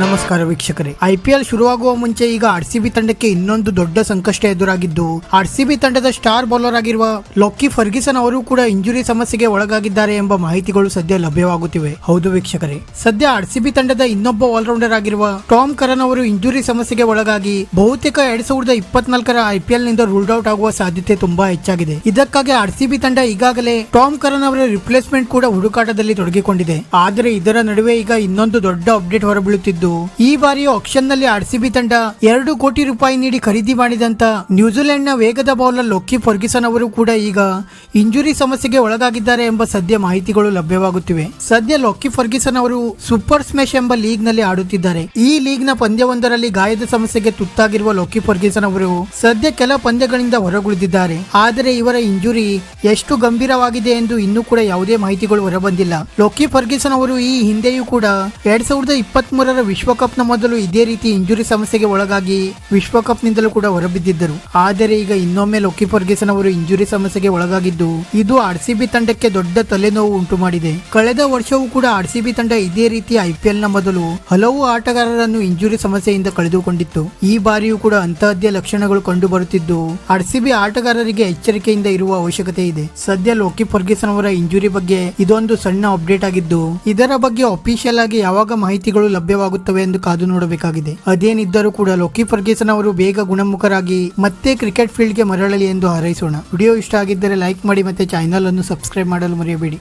ನಮಸ್ಕಾರ ವೀಕ್ಷಕರೇ. ಐಪಿಎಲ್ ಶುರುವಾಗುವ ಮುಂಚೆ ಈಗ ಆರ್ ಸಿ ಬಿ ತಂಡಕ್ಕೆ ಇನ್ನೊಂದು ದೊಡ್ಡ ಸಂಕಷ್ಟ ಎದುರಾಗಿದ್ದು, ಆರ್ ಸಿ ಬಿ ತಂಡದ ಸ್ಟಾರ್ ಬೌಲರ್ ಆಗಿರುವ ಲೊಕ್ಕಿ ಫರ್ಗಿಸನ್ ಅವರು ಕೂಡ ಇಂಜುರಿ ಸಮಸ್ಯೆಗೆ ಒಳಗಾಗಿದ್ದಾರೆ ಎಂಬ ಮಾಹಿತಿಗಳು ಸದ್ಯ ಲಭ್ಯವಾಗುತ್ತಿವೆ. ಹೌದು ವೀಕ್ಷಕರೇ. ಸದ್ಯ ಆರ್ ಸಿ ಬಿ ತಂಡದ ಇನ್ನೊಬ್ಬ ಆಲ್ರೌಂಡರ್ ಆಗಿರುವ ಟಾಮ್ ಕರನ್ ಅವರು ಇಂಜುರಿ ಸಮಸ್ಯೆಗೆ ಒಳಗಾಗಿ ಬಹುತೇಕ ಎರಡ್ ಸಾವಿರದ ಇಪ್ಪತ್ನಾಲ್ಕರ ಐಪಿಎಲ್ನಿಂದ ರೂಲ್ಡ್ ಔಟ್ ಆಗುವ ಸಾಧ್ಯತೆ ತುಂಬಾ ಹೆಚ್ಚಾಗಿದೆ. ಇದಕ್ಕಾಗಿ ಆರ್ ಸಿ ಬಿ ತಂಡ ಈಗಾಗಲೇ ಟಾಮ್ ಕರನ್ ಅವರ ರಿಪ್ಲೇಸ್ಮೆಂಟ್ ಕೂಡ ಹುಡುಕಾಟದಲ್ಲಿ ತೊಡಗಿಕೊಂಡಿದೆ. ಆದರೆ ಇದರ ನಡುವೆ ಈಗ ಇನ್ನೊಂದು ದೊಡ್ಡ ಅಪ್ಡೇಟ್ ಹೊರಬೀಳುತ್ತಿದ್ದು ಈ ಬಾರಿ ಆಕ್ಷನ್ನಲ್ಲಿ ಆರ್ ಸಿಬಿ ತಂಡ ಎರಡು ಕೋಟಿ ರೂಪಾಯಿ ನೀಡಿ ಖರೀದಿ ಮಾಡಿದಂತ ನ್ಯೂಜಿಲೆಂಡ್ನ ವೇಗದ ಬೌಲರ್ ಲೊಕ್ಕಿ ಫರ್ಗಿಸನ್ ಅವರು ಕೂಡ ಈಗ ಇಂಜುರಿ ಸಮಸ್ಯೆಗೆ ಒಳಗಾಗಿದ್ದಾರೆ ಎಂಬ ಸದ್ಯ ಮಾಹಿತಿಗಳು ಲಭ್ಯವಾಗುತ್ತಿವೆ. ಸದ್ಯ ಲೊಕ್ಕಿ ಫರ್ಗಿಸನ್ ಅವರು ಸೂಪರ್ ಸ್ಮ್ಯಾಶ್ ಎಂಬ ಲೀಗ್ನಲ್ಲಿ ಆಡುತ್ತಿದ್ದಾರೆ. ಈ ಲೀಗ್ನ ಪಂದ್ಯವೊಂದರಲ್ಲಿ ಗಾಯದ ಸಮಸ್ಯೆಗೆ ತುತ್ತಾಗಿರುವ ಲೊಕ್ಕಿ ಫರ್ಗಿಸನ್ ಅವರು ಸದ್ಯ ಕೆಲ ಪಂದ್ಯಗಳಿಂದ ಹೊರಗುಳಿದಿದ್ದಾರೆ. ಆದರೆ ಇವರ ಇಂಜುರಿ ಎಷ್ಟು ಗಂಭೀರವಾಗಿದೆ ಎಂದು ಇನ್ನೂ ಕೂಡ ಯಾವುದೇ ಮಾಹಿತಿಗಳು ಹೊರಬಂದಿಲ್ಲ. ಲೊಕ್ಕಿ ಫರ್ಗಿಸನ್ ಅವರು ಈ ಹಿಂದೆಯೂ ಕೂಡ ಎರಡ್ ಸಾವಿರದ ಇಪ್ಪತ್ತ್ ಮೂರರ ವಿಶ್ವಕಪ್ ನ ಮೊದಲು ಇದೇ ರೀತಿ ಇಂಜುರಿ ಸಮಸ್ಯೆಗೆ ಒಳಗಾಗಿ ವಿಶ್ವಕಪ್ ನಿಂದಲೂ ಕೂಡ ಹೊರಬಿದ್ದಿದ್ದರು. ಆದರೆ ಈಗ ಇನ್ನೊಮ್ಮೆ ಲೊಕ್ಕಿ ಫರ್ಗಿಸನ್ ಅವರು ಇಂಜುರಿ ಸಮಸ್ಯೆಗೆ ಒಳಗಾಗಿದ್ದು, ಇದು ಆರ್ ಸಿ ತಂಡಕ್ಕೆ ದೊಡ್ಡ ತಲೆನೋವು ಉಂಟು ಮಾಡಿದೆ ಕಳೆದ ವರ್ಷವೂ ಕೂಡ ಆರ್ ಸಿ ತಂಡ ಇದೇ ರೀತಿ ಐಪಿಎಲ್ನ ಮೊದಲು ಹಲವು ಆಟಗಾರರನ್ನು ಇಂಜುರಿ ಸಮಸ್ಯೆಯಿಂದ ಕಳೆದುಕೊಂಡಿತ್ತು. ಈ ಬಾರಿಯೂ ಕೂಡ ಅಂತಹದ್ದೇ ಲಕ್ಷಣಗಳು ಕಂಡು ಬರುತ್ತಿದ್ದು ಆರ್ ಸಿಬಿ ಆಟಗಾರರಿಗೆ ಎಚ್ಚರಿಕೆಯಿಂದ ಇರುವ ಅವಶ್ಯಕತೆ ಇದೆ. ಸದ್ಯ ಲೋಕಿ ಫರ್ಗಿಸನ್ ಅವರ ಇಂಜುರಿ ಬಗ್ಗೆ ಇದೊಂದು ಸಣ್ಣ ಅಪ್ಡೇಟ್ ಆಗಿದ್ದು, ಇದರ ಬಗ್ಗೆ ಅಫಿಷಿಯಲ್ ಆಗಿ ಯಾವಾಗ ಮಾಹಿತಿಗಳು ಲಭ್ಯವಾಗುತ್ತವೆ ಎಂದು ಕಾದು ನೋಡಬೇಕಾಗಿದೆ. ಅದೇನಿದ್ದರೂ ಕೂಡ ಲೋಕಿ ಫರ್ಗೇಸನ್ ಅವರು ಬೇಗ ಗುಣಮುಖರಾಗಿ ಮತ್ತೆ ಕ್ರಿಕೆಟ್ ಫೀಲ್ಡ್ಗೆ ಮರಳಲಿ ಎಂದು ಹಾರೈಸೋಣ. ವಿಡಿಯೋ ಇಷ್ಟ ಆಗಿದ್ದರೆ ಲೈಕ್ ಮಾಡಿ ಮತ್ತೆ ಚಾನೆಲ್ ಅನ್ನು ಸಬ್ಸ್ಕ್ರೈಬ್ ಮಾಡಲು ಮರೆಯಬೇಡಿ.